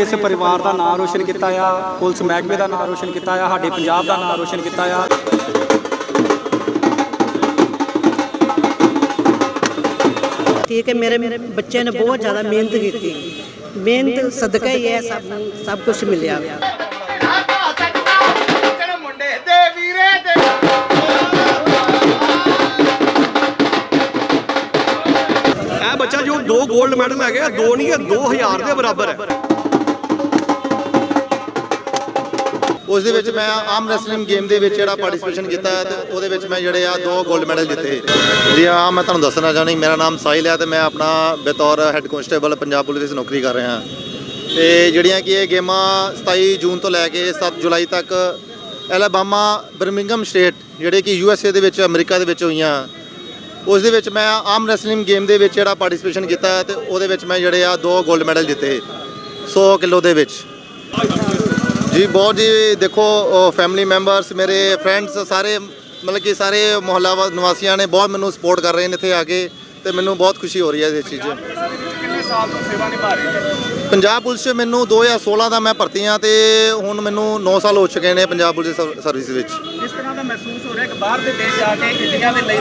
ਇਸ ਪਰਿਵਾਰ ਦਾ ਨਾਮ ਰੋਸ਼ਨ ਕੀਤਾ ਆ ਪੁਲਿਸ ਮਹਿਕਮੇ ਦਾ ਨਾਮ ਰੋਸ਼ਨ ਕੀਤਾ ਆ ਸਾਡੇ ਪੰਜਾਬ ਦਾ ਨਾਮ ਰੋਸ਼ਨ ਕੀਤਾ ਆ। ਠੀਕ ਹੈ ਮੇਰੇ ਬੱਚੇ ਨੇ ਬਹੁਤ ਜ਼ਿਆਦਾ ਮਿਹਨਤ ਕੀਤੀ। ਮਿਹਨਤ ਸਦਕਾ ਹੀ ਹੈ ਸਭ ਸਭ ਕੁਝ ਮਿਲਿਆ। ਇਹ ਬੱਚਾ ਜੋ ਦੋ 골ਡ ਮੈਡਲ ਲੈ ਗਿਆ ਦੋ ਨਹੀਂ ਇਹ 2000 ਦੇ ਬਰਾਬਰ ਹੈ। ਉਸ ਦੇ ਵਿੱਚ ਮੈਂ ਆਮ ਰੈਸਲਿੰਗ ਗੇਮ ਦੇ ਵਿੱਚ ਜਿਹੜਾ ਪਾਰਟਿਸਿਪੇਸ਼ਨ ਕੀਤਾ ਹੈ ਤੇ ਉਹਦੇ ਵਿੱਚ ਮੈਂ ਜਿਹੜੇ ਆ ਦੋ 골ਡ ਮੈਡਲ ਜਿੱਤੇ। ਜੀ ਹਾਂ, ਮੈਂ ਤੁਹਾਨੂੰ ਦੱਸਣਾ ਚਾਹੁੰਦੀ ਮੇਰਾ ਨਾਮ ਸਾਹਿਲ ਹੈ ਤੇ ਮੈਂ ਆਪਣਾ ਬਤੌਰ ਹੈੱਡ ਕਨਸਟੇਬਲ ਪੰਜਾਬ ਪੁਲਿਸ ਵਿੱਚ ਨੌਕਰੀ ਕਰ ਰਿਹਾ। ਤੇ ਜਿਹੜੀਆਂ ਕਿ ਇਹ ਗੇਮਾਂ 27 ਜੂਨ ਤੋਂ ਲੈ ਕੇ 7 ਜੁਲਾਈ ਤੱਕ ਐਲਬਾਮਾ ਬਰਮਿੰਗਮ ਸਟੇਟ ਜਿਹੜੇ ਕਿ ਯੂ ਐਸ ਏ ਦੇ ਵਿੱਚ, ਅਮਰੀਕਾ ਦੇ ਵਿੱਚ ਹੋਈਆਂ। ਉਸ ਦੇ ਵਿੱਚ ਮੈਂ ਆਮ ਰੈਸਲਿੰਗ ਗੇਮ ਦੇ ਵਿੱਚ ਜਿਹੜਾ ਪਾਰਟਿਸਿਪੇਸ਼ਨ ਕੀਤਾ ਹੈ ਤੇ ਉਹਦੇ ਵਿੱਚ ਮੈਂ ਜਿਹੜੇ ਆ ਦੋ 골ਡ ਮੈਡਲ ਜਿੱਤੇ। 100 ਕਿਲੋ ਦੇ ਵਿੱਚ। ਜੀ ਬਹੁਤ ਜੀ ਦੇਖੋ ਫੈਮਿਲੀ ਮੈਂਬਰਸ ਮੇਰੇ ਫਰੈਂਡਸ ਸਾਰੇ ਮਤਲਬ ਕਿ ਸਾਰੇ ਮੁਹੱਲਾ ਨਿਵਾਸੀਆਂ ਨੇ ਬਹੁਤ ਮੈਨੂੰ ਸਪੋਰਟ ਕਰ ਰਹੇ ਨੇ ਇੱਥੇ ਆ ਕੇ ਤੇ ਮੈਨੂੰ ਬਹੁਤ ਖੁਸ਼ੀ ਹੋ ਰਹੀ ਹੈ ਇਸ ਚੀਜ਼ 'ਚ। ਕਿੰਨੇ ਸਾਲ ਤੋਂ ਸੇਵਾ ਨਿਭਾ ਰਹੇ ਨੇ ਪੰਜਾਬ ਪੁਲਿਸ 'ਚ ਮੈਨੂੰ 2016 ਦਾ ਮੈਂ ਭਰਤੀ ਹਾਂ ਤੇ ਹੁਣ ਮੈਨੂੰ 9 ਸਾਲ ਹੋ ਚੁੱਕੇ ਨੇ ਪੰਜਾਬ ਪੁਲਿਸ ਸਰ- ਸਰਵਿਸ ਵਿੱਚ। ਕਿਸ ਤਰ੍ਹਾਂ ਦਾ ਮਹਿਸੂਸ ਹੋ ਰਿਹਾ ਕਿ ਬਾਹਰ ਦੇ ਦੇਸ਼ ਜਾ ਕੇ ਇੰਡੀਆ ਦੇ ਲਈ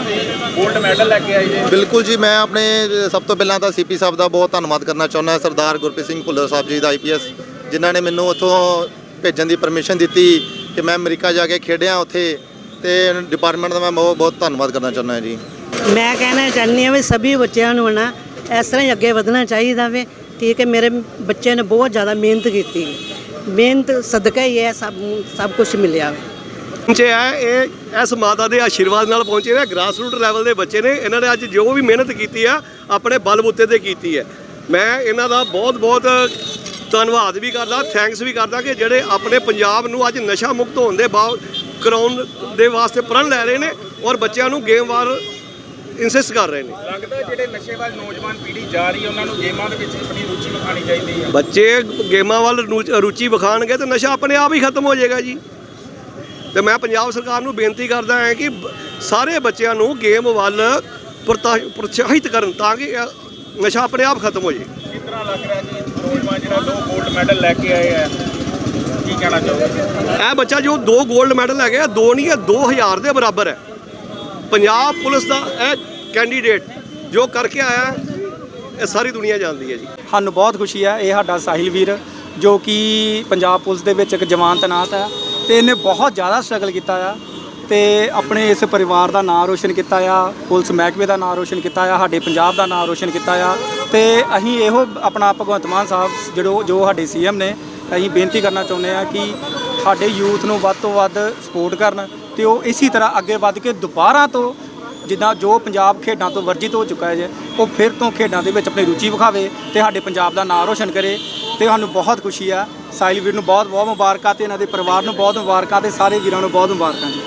골ਡ ਮੈਡਲ ਲੈ ਕੇ ਆਏ ਜੇ? ਬਿਲਕੁਲ ਜੀ ਮੈਂ ਆਪਣੇ ਸਭ ਤੋਂ ਪਹਿਲਾਂ ਤਾਂ ਸੀਪੀ ਸਾਹਿਬ ਦਾ ਬਹੁਤ ਧੰਨਵਾਦ ਕਰਨਾ ਚਾਹੁੰਦਾ ਸਰਦਾਰ ਗੁਰਪ੍ਰੀਤ ਸਿੰਘ ਭੁੱਲਰ ਸਾਹਿਬ ਜੀ ਦਾ ਆਈਪੀਐਸ ਜਿਨ੍ਹਾਂ ਨੇ ਮੈਨੂੰ ਉੱਥੋਂ ਭੇਜਣ ਦੀ ਪਰਮਿਸ਼ਨ ਦਿੱਤੀ ਕਿ ਮੈਂ ਅਮਰੀਕਾ ਜਾ ਕੇ ਖੇਡਿਆ ਉੱਥੇ ਤੇ ਡਿਪਾਰਟਮੈਂਟ ਦਾ ਮੈਂ ਬਹੁਤ ਬਹੁਤ ਧੰਨਵਾਦ ਕਰਨਾ ਚਾਹੁੰਦਾ ਜੀ। ਮੈਂ ਕਹਿਣਾ ਚਾਹੁੰਦੀ ਹਾਂ ਵੀ ਸਭੀ ਬੱਚਿਆਂ ਨੂੰ ਨਾ ਇਸ ਤਰ੍ਹਾਂ ਹੀ ਅੱਗੇ ਵਧਣਾ ਚਾਹੀਦਾ ਵੇ ਠੀਕ ਹੈ ਮੇਰੇ ਬੱਚੇ ਨੇ ਬਹੁਤ ਜ਼ਿਆਦਾ ਮਿਹਨਤ ਕੀਤੀ। ਮਿਹਨਤ ਸਦਕਾ ਹੀ ਹੈ ਸਭ ਸਭ ਕੁਝ ਮਿਲਿਆ ਵੇ। ਪਹੁੰਚੇ ਆ ਇਹ ਇਸ ਮਾਤਾ ਦੇ ਆਸ਼ੀਰਵਾਦ ਨਾਲ ਪਹੁੰਚੇ ਨੇ ਗ੍ਰਾਸ ਰੂਟ ਲੈਵਲ ਦੇ ਬੱਚੇ ਨੇ ਇਹਨਾਂ ਨੇ ਅੱਜ ਜੋ ਵੀ ਮਿਹਨਤ ਕੀਤੀ ਆ ਆਪਣੇ ਬਲਬੂਤੇ ਤੇ ਕੀਤੀ ਹੈ। ਮੈਂ ਇਹਨਾਂ ਦਾ ਬਹੁਤ ਬਹੁਤ ਧੰਨਵਾਦ ਵੀ ਕਰਦਾ ਥੈਂਕਸ ਵੀ ਕਰਦਾ ਕਿ ਜਿਹੜੇ ਆਪਣੇ ਪੰਜਾਬ ਨੂੰ ਅੱਜ ਨਸ਼ਾ ਮੁਕਤ ਹੋਣ ਦੇ ਬਾਅਦ ਕਰਾਉਣ ਦੇ ਵਾਸਤੇ ਪ੍ਰਣ ਲੈ ਰਹੇ ਨੇ ਔਰ ਬੱਚਿਆਂ ਨੂੰ ਗੇਮ ਵਾਰ ਇਨਸਿਸਟ ਕਰ ਰਹੇ ਨੇ। ਲੱਗਦਾ ਜਿਹੜੇ ਨਸ਼ੇ ਵੱਲ ਨੌਜਵਾਨ ਪੀੜ੍ਹੀ ਜਾ ਰਹੀ ਹੈ ਉਹਨਾਂ ਨੂੰ ਗੇਮਾਂ ਦੇ ਵਿੱਚ ਆਪਣੀ ਰੁਚੀ ਵਿਖਾਣੀ ਚਾਹੀਦੀ ਹੈ। ਬੱਚੇ ਗੇਮਾਂ ਵੱਲ ਰੁਚੀ ਵਿਖਾਣਗੇ ਤੇ ਨਸ਼ਾ ਆਪਣੇ ਆਪ ਹੀ ਖਤਮ ਹੋ ਜਾਏਗਾ ਜੀ। ਤੇ ਮੈਂ ਪੰਜਾਬ ਸਰਕਾਰ ਨੂੰ ਬੇਨਤੀ ਕਰਦਾ ਹਾਂ ਕਿ ਬ- ਸਾਰੇ ਬੱਚਿਆਂ ਨੂੰ ਗੇਮ ਵੱਲ ਪ੍ਰਤਾ- ਪ੍ਰੋਤਸਾਹਿਤ ਕਰਨ ਤਾਂ ਕਿ ਇਹ ਨਸ਼ਾ ਆਪਣੇ ਆਪ ਖਤਮ ਹੋ ਜਾਏ। ਕਿਸ ਤਰ੍ਹਾਂ ਲੱਗ ਰਿਹਾ ਜੀ? ਨੌਜਵਾਨ ਜਿਹੜਾ ਦੋ 골ਡ ਮੈਡਲ ਲੈ ਕੇ ਆਏ ਹੈ ਕੀ ਕਹਿਣਾ ਚਾਹੋਗੇ? ਇਹ ਬੱਚਾ ਜੋ ਦੋ 골ਡ ਮੈਡਲ ਲੈ ਗਿਆ ਦੋ ਨਹੀਂ ਇਹ 2000 ਦੇ ਬਰਾਬਰ ਹੈ। ਪੰਜਾਬ ਪੁਲਿਸ ਦਾ ਇਹ ਕੈਂਡੀਡੇਟ ਜੋ ਕਰਕੇ ਆਇਆ ਹੈ, ਇਹ ਸਾਰੀ ਦੁਨੀਆ ਜਾਣਦੀ ਹੈ ਜੀ। ਸਾਨੂੰ ਬਹੁਤ ਖੁਸ਼ੀ ਹੈ ਇਹ ਸਾਡਾ ਸਾਹਿਲ ਵੀਰ ਜੋ ਕਿ ਪੰਜਾਬ ਪੁਲਿਸ ਦੇ ਵਿੱਚ ਇੱਕ ਜਵਾਨ ਤੈਨਾਤ ਹੈ ਤੇ ਇਹਨੇ ਬਹੁਤ ਜ਼ਿਆਦਾ ਸਟਰਗਲ ਕੀਤਾ ਆ ਤੇ ਆਪਣੇ ਇਸ ਪਰਿਵਾਰ ਦਾ ਨਾਮ ਰੋਸ਼ਨ ਕੀਤਾ ਆ ਪੁਲਿਸ ਮਹਿਕਮੇ ਦਾ ਨਾਮ ਰੋਸ਼ਨ ਕੀਤਾ ਆ ਸਾਡੇ ਪੰਜਾਬ ਦਾ ਨਾਮ ਰੋਸ਼ਨ ਕੀਤਾ ਆ। ਤੇ ਅਸੀਂ ਇਹੋ ਆਪਣਾ ਭਗਵੰਤ ਮਾਨ ਸਾਹਿਬ ਜਿਹੜੋ ਜੋ ਸਾਡੇ ਸੀਐਮ ਨੇ, ਅਸੀਂ ਬੇਨਤੀ ਕਰਨਾ ਚਾਹੁੰਦੇ ਆ ਕਿ ਸਾਡੇ ਯੂਥ ਨੂੰ ਵੱਧ ਤੋਂ ਵੱਧ ਸਪੋਰਟ ਕਰਨ ਤੇ ਉਹ ਇਸੇ ਤਰ੍ਹਾਂ ਅੱਗੇ ਵੱਧ ਕੇ ਦੁਬਾਰਾ ਤੋਂ ਜਿੱਦਾਂ ਜੋ ਪੰਜਾਬ ਖੇਡਾਂ ਤੋਂ ਵਰਜਿਤ ਹੋ ਚੁੱਕਾ ਹੈ ਜੇ, ਉਹ ਫਿਰ ਤੋਂ ਖੇਡਾਂ ਦੇ ਵਿੱਚ ਆਪਣੀ ਰੁਚੀ ਵਿਖਾਵੇ ਤੇ ਸਾਡੇ ਪੰਜਾਬ ਦਾ ਨਾਮ ਰੋਸ਼ਨ ਕਰੇ ਤੇ ਸਾਨੂੰ ਬਹੁਤ ਖੁਸ਼ੀ ਆ। ਸਾਹਿਲ ਵੀਰ ਨੂੰ ਬਹੁਤ ਬਹੁਤ ਮੁਬਾਰਕਾਂ ਤੇ ਇਹਨਾਂ ਦੇ ਪਰਿਵਾਰ ਨੂੰ ਬਹੁਤ ਮੁਬਾਰਕਾਂ ਤੇ ਸਾਰੇ ਵੀਰਾਂ ਨੂੰ ਬਹੁਤ ਮੁਬਾਰਕਾਂ ਜੀ।